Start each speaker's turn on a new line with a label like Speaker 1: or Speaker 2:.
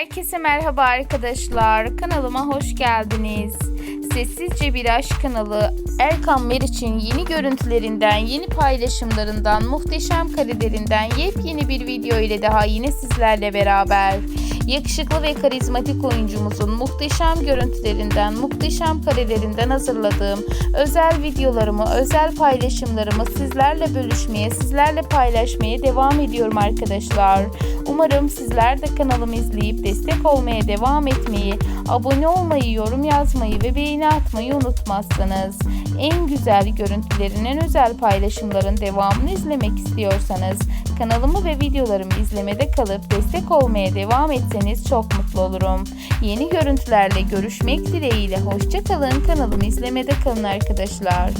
Speaker 1: Herkese merhaba arkadaşlar. Kanalıma hoş geldiniz. Sessizce Bir Aşk kanalı Erkan Meriç'in yeni görüntülerinden, yeni paylaşımlarından, muhteşem karelerinden yepyeni bir video ile daha yine sizlerle beraber. Yakışıklı ve karizmatik oyuncumuzun muhteşem görüntülerinden, muhteşem karelerinden hazırladığım özel videolarımı, özel paylaşımlarımı sizlerle bölüşmeye, sizlerle paylaşmaya devam ediyorum arkadaşlar. Umarım sizler de kanalımı izleyip destek olmaya devam etmeyi, abone olmayı, yorum yazmayı ve beğeni atmayı unutmazsınız. En güzel görüntülerin, en özel paylaşımların devamını izlemek istiyorsanız kanalımı ve videolarımı izlemede kalıp destek olmaya devam etseniz çok mutlu olurum. Yeni görüntülerle görüşmek dileğiyle hoşçakalın kanalımı izlemede kalın arkadaşlar.